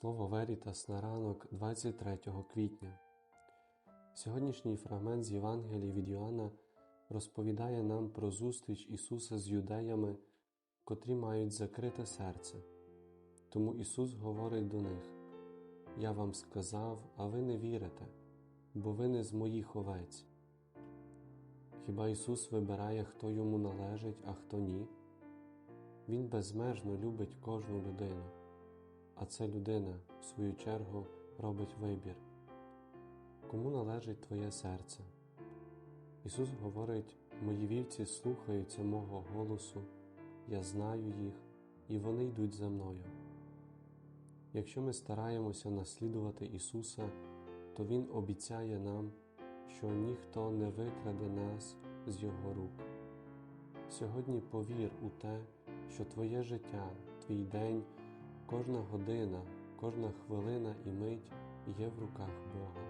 Слово Верітас на ранок 23 квітня. Сьогоднішній фрагмент з Євангелії від Йоанна розповідає нам про зустріч Ісуса з юдеями, котрі мають закрите серце. Тому Ісус говорить до них: Я вам сказав, а ви не вірите, бо ви не з моїх овець. Хіба Ісус вибирає, хто йому належить, а хто ні? Він безмежно любить кожну людину а ця людина, в свою чергу, робить вибір. Кому належить твоє серце? Ісус говорить: мої вівці слухаються мого голосу, я знаю їх, і вони йдуть за мною. Якщо ми стараємося наслідувати Ісуса, то Він обіцяє нам, що ніхто не викраде нас з Його рук. Сьогодні повір у те, що Твоє життя, твій день. Кожна година, кожна хвилина і мить є в руках Бога.